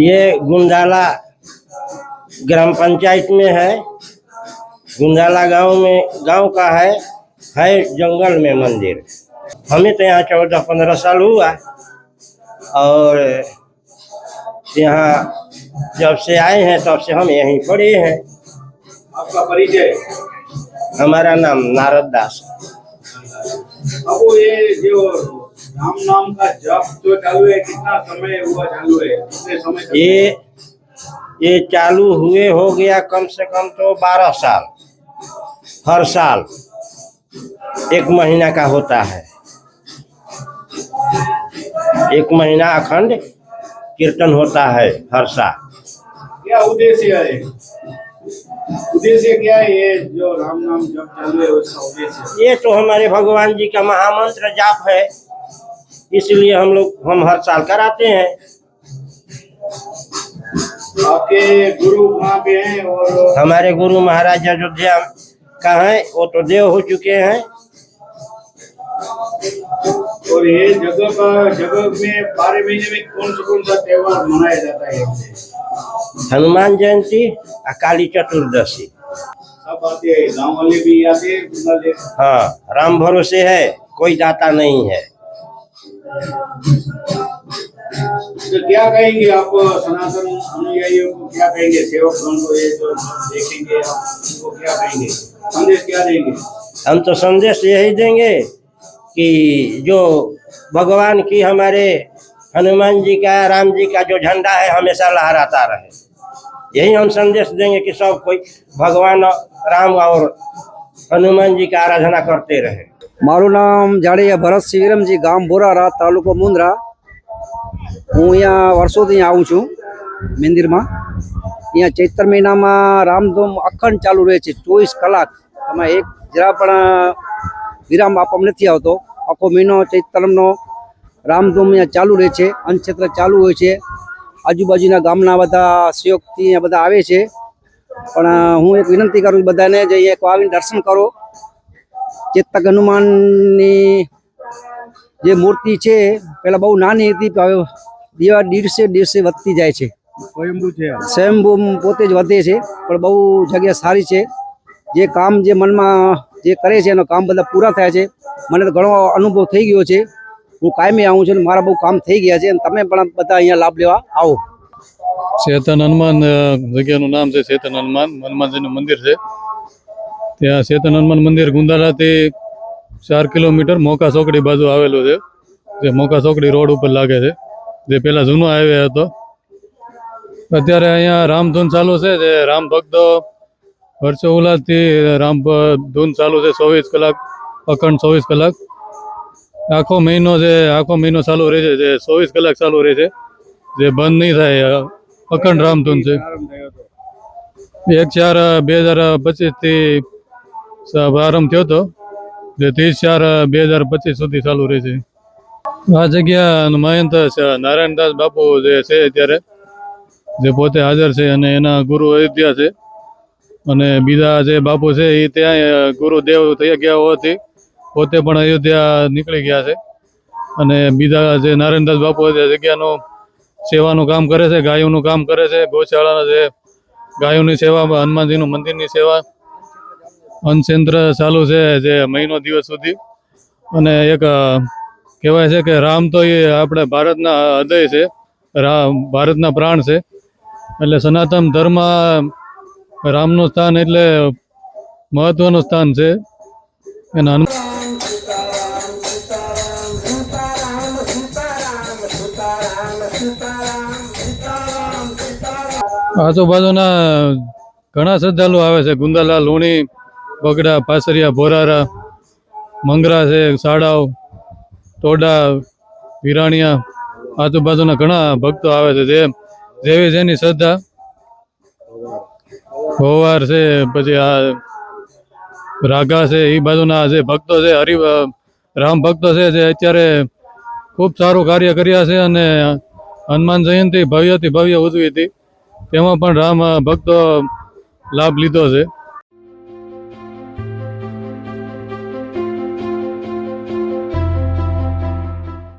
ये गुंडाला ग्राम पंचायत में है। गुंडाला गाँव में गाँव का है है जंगल में मंदिर। हमें तो यहाँ चौदह पंद्रह साल हुआ। और यहाँ जब से आए हैं तब से हम यहीं पड़े हैं। आपका परिचय? हमारा नाम नारद दास। आपको ये जो राम नाम का जप जो चालू है कितना समय हुआ चालू है? कितने समय? ये ये चालू हुए हो गया कम से कम तो बारह साल। हर साल एक महीना का होता है। एक महीना अखंड कीर्तन होता है हर साल। क्या उद्देश्य है? उद्देश्य क्या है ये जो राम नाम जप चालू है उसका उद्देश्य? ये तो हमारे भगवान जी का महामंत्र जाप है। इसलिए हम लोग हम हर साल कराते हैं। आपके गुरु कहाँ पे हैं और हमारे गुरु महाराज अयोध्या का है वो तो देव हो चुके हैं। और ये जगह का जगह में बारह महीने में कौन सा कौन सा त्योहार मनाया जाता है? हनुमान जयंती और काली चतुर्दशी। सब आते हैं गाँव वाले भी आते हैं हाँ राम भरोसे है कोई दाता नहीं है। तो क्या कहेंगे आप, सनातन अनुयायियों को क्या कहेंगे? सेवक गण को ये जो देखेंगे, आप उनको क्या कहेंगे? संदेश क्या देंगे? हम तो संदेश यही देंगे कि जो भगवान की हमारे हनुमान जी का, राम जी का जो झंडा है, हमेशा लहराता रहे। यही हम संदेश देंगे कि सब कोई भगवान, राम और हनुमान जी का आराधना करते रहे। મારું નામ જાડેજા ભરત વિરમજી, ગામ બોરારા તાલુકો મુન્દ્રા હું અહીંયા વર્ષોથી આવું છું, મંદિરમાં. અહીંયા ચૈત્ર મહિનામાં રામધૂમ અખંડ ચાલુ રહે છે, ચોવીસ કલાક. એમાં એક જરા પણ વિરામ આપવામાં નથી આવતો. આખો મહિનો ચૈત્રમનો રામધૂમ અહીંયા ચાલુ રહે છે, અન્નક્ષેત્ર ચાલુ હોય છે. આજુબાજુના ગામના બધા સહયોગથી અહીંયા બધા આવે છે. પણ હું એક વિનંતી કરું બધાને અહીંયા આવીને દર્શન કરો. ચેતક હનુમાનની જે મૂર્તિ છે પેલા બહુ નાની હતી હવે દિવસ દિવસે દિવસે વધતી જાય છે. સ્વયંભૂ છે સ્વયંભૂ પોતે જ વધે છે પણ બહુ જગ્યા સારી છે. જે કામ જે મનમાં જે કરે છે એનો કામ બધા પૂરા થયા છે. મને તો ઘણો અનુભવ થઈ ગયો છે. હું કાયમી આવું છું અને મારા બહુ કામ થઈ ગયા છે અને તમે પણ બધા અહીંયા લાભ લેવા આવો. ચેતન હનુમાન જગ્યાનું નામ છે ચેતન હનુમાન. હનુમાનજીનું મંદિર છે. ત્યાં ચેતન હનુમાન મંદિર ગુંદાલાથી ચાર કિલોમીટર મોકા ચોકડી બાજુ આવેલું છે. જે મોકા ચોકડી રોડ ઉપર લાગે છે. જે પહેલાં જૂનો હાઈવે હતો. અત્યારે અહીંયા રામધૂન ચાલુ છે. જે રામ ભક્તો વર્ષો ઉલ્લાસથી રામ ધૂન ચાલુ છે. ચોવીસ કલાક અખંડ ચોવીસ કલાક. આખો મહિનો જે આખો મહિનો ચાલુ રહે છે. જે ચોવીસ કલાક ચાલુ રહે છે. જે બંધ નહીં થાય અખંડ રામધૂન છે. એક ચાર બે હજાર પચીસથી સ- પ્રારંભ થયો હતો જે ત્રીસ ચાર બે હજાર પચીસ સુધી ચાલુ રહે છે આ જગ્યા મહંત સ- નારાયણદાસ બાપુ જે છે અત્યારે, જે પોતે હાજર છે અને એના ગુરુ અયોધ્યા છે. અને બીજા જે બાપુ છે એ ત્યાં ગુરુદેવ થઈ ગયા હોવાથી પોતે પણ અયોધ્યા નીકળી ગયા છે. અને બીજા જે નારાયણદાસ બાપુ છે જગ્યાનું સેવાનું કામ કરે છે, ગાયોનું કામ કરે છે, ગૌશાળાના જે ગાયોની સેવા, હનુમાનજીનું મંદિરની સેવા અન્નચંદ્ર ચાલુ છે જે મહિનો દિવસ સુધી. અને એક કહેવાય છે કે રામ તો એ આપણે ભારતના હૃદય છે. રામ, ભારતના પ્રાણ છે. એટલે સનાતન ધર્મ રામનું સ્થાન એટલે મહત્વનું સ્થાન છે. એના આજુબાજુના ઘણા શ્રદ્ધાળુ આવે છે. ગુંદાલા લુણી બગડા, પાસરિયા, ભોરારા, મંગરા છે સાડાવ ટોડા, વિરાણિયા, આજુબાજુના ઘણા ભક્તો આવે છે. જે જેવી જેની શ્રદ્ધા, ભોવાર છે, પછી આ રાગા છે એ બાજુના જે ભક્તો છે, હરિ રામ ભક્તો છે, જે અત્યારે ખૂબ સારું કાર્ય કર્યા છે અને હનુમાન જયંતિ ભવ્યથી ભવ્ય ઉજવી હતી. તેમાં પણ રામ ભક્તો લાભ લીધો છે.